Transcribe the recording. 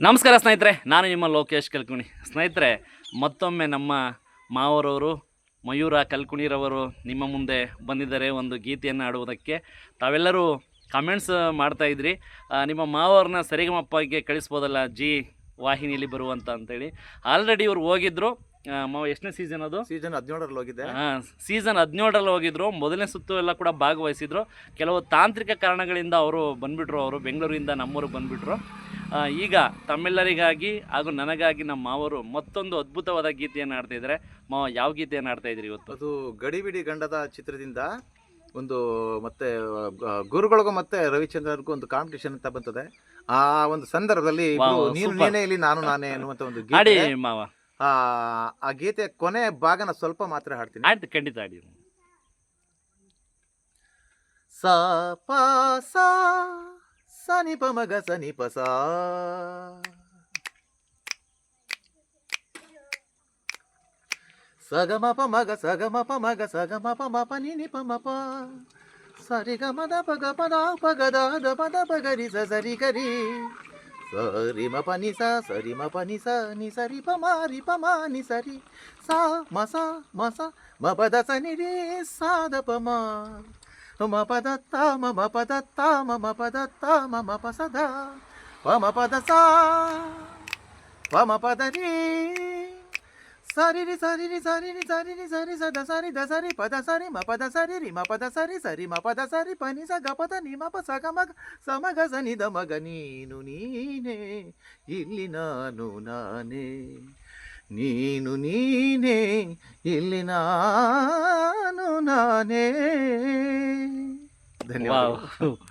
ನಮಸ್ಕಾರ ಸ್ನೇಹಿತರೆ ನಾನು ನಿಮ್ಮ ಲೋಕೇಶ್ ಕಲ್ಕುಣಿ. ಸ್ನೇಹಿತರೆ ಮತ್ತೊಮ್ಮೆ ನಮ್ಮ ಮಾವರವರು ಮಯೂರ ಕಲ್ಕುಣಿರವರು ನಿಮ್ಮ ಮುಂದೆ ಬಂದಿದ್ದಾರೆ ಒಂದು ಗೀತೆಯನ್ನು ಆಡುವುದಕ್ಕೆ ತಾವೆಲ್ಲರೂ ಕಮೆಂಟ್ಸ್ ಮಾಡ್ತಾಯಿದ್ರಿ ನಿಮ್ಮ ಮಾವವ್ರನ್ನ ಸರಿಗಮಪ್ಪಗೆ ಕಳಿಸ್ಬೋದಲ್ಲ ಜಿ ವಾಹಿನಿಯಲ್ಲಿ ಬರುವಂತ ಅಂತೇಳಿ. ಆಲ್ರೆಡಿ ಇವ್ರು ಹೋಗಿದ್ರು. ಮಾವ ಎಷ್ಟನೇ ಸೀಸನ್ ಅದು? ಸೀಸನ್ ಹದಿನೇಳರಲ್ಲಿ ಹೋಗಿದ್ದೆ ಸೀಸನ್ ಹದಿನೇಳರಲ್ಲಿ ಹೋಗಿದ್ರು. ಮೊದಲನೇ ಸುತ್ತು ಎಲ್ಲ ಕೂಡ ಭಾಗವಹಿಸಿದ್ರು. ಕೆಲವು ತಾಂತ್ರಿಕ ಕಾರಣಗಳಿಂದ ಅವರು ಬಂದ್ಬಿಟ್ರು. ಅವರು ಬೆಂಗಳೂರಿಂದ ನಮ್ಮೂರಿಗೆ ಬಂದ್ಬಿಟ್ರು. ಈಗ ತಮ್ಮೆಲ್ಲರಿಗಾಗಿ ಹಾಗೂ ನನಗಾಗಿ ನಮ್ಮ ಮಾವರು ಮತ್ತೊಂದು ಅದ್ಭುತವಾದ ಗೀತೆಯನ್ನು ಆಡ್ತಾ ಇದ್ದಾರೆ. ಮಾವ ಯಾವ ಗೀತೆಯನ್ನು ಆಡ್ತಾ ಇದ್ರಿ ಇವತ್ತು? ಅದು ಗಡಿಬಿಡಿ ಗಂಡದ ಚಿತ್ರದಿಂದ ಒಂದು ಮತ್ತೆ ಗುರುಗಳಿಗೂ ಮತ್ತೆ ರವಿಚಂದ್ರನ್ಗೂ ಒಂದು ಕಾಂಪಿಟೇಷನ್ ಅಂತ ಬಂತದೆ. ಆ ಒಂದು ಸಂದರ್ಭದಲ್ಲಿ ಇಬ್ರು ನೀನು super. ನೀನೇ ಇಲ್ಲಿ ನಾನು ನಾನೇ ಅನ್ನುವಂತ ಒಂದು ಗೀತೆ. ಮಾವ. ಆ ಆ ಗೀತೆ ಕೊನೆ ಭಾಗನ ಸ್ವಲ್ಪ ಮಾತ್ರ ಹಾಡ್ತೀನಿ. ಆಯ್ತು ಖಂಡಿತ ಆಡಿ ಸ ಪ ಸ సని పమగ సని పసా సగమ పమగ సగమ పమగ సగమ పమ పని ని పమప సరిగమ దపగ పద పగ దాద పద పగరి సరి గరి సరిమ పని సా సరిమ పని స ని సరి పమారి పమా ని సరి సా మస మస మపద సని రే సాద పమా ಮ ಪ ನಿ ಸ ಸರಿ ಮ ಪ ನಿ ಸ ನಿ ಸರಿ ಪ ಮ ರಿ ಪ ಮ ನಿ ಸರಿ ಸ ಮ ಸ ಮ ಸ ಮ ಪ ದ ಸ ನಿ ರಿ ಸ ದ ಪ ಮ ಮ ಪದ ತ ಮ ಮ ಪದ ತ ಮ ಮ ಪದ ತ ಮ ಮ ಪ ಸ ದ ಪ ಮ ಪದ ಸ ಪ ಮ ಪದ ರಿ ಸರಿ ರಿ ಸರಿ ರಿ ಸರಿ ರಿ ಸರಿ ರಿ ಸರಿ ಸ ದ ಸರಿ ದ ಸರಿ ಪದ ಸರಿ ಮ ಪದ ಸರಿ ರಿ ಮ ಪದ ಸರಿ ಸರಿ ಮ ಪದ ಸರಿ ಪ ನಿ ಸ ಗ ಪದ ನಿ ಮ ಪ ಸ ಗ ಮ ಗ ಸ ಮ ಗ ಸ ನಿ ದ ಮ ಗ ನೀನು ನೀನೇ ಇಲ್ಲಿ ನಾನು ನಾನೇ ನೀನು ನೀನೇ ಇಲ್ಲಿ ನಾನು ನಾನೇ ಧನ್ಯವಾದ ವಾವ್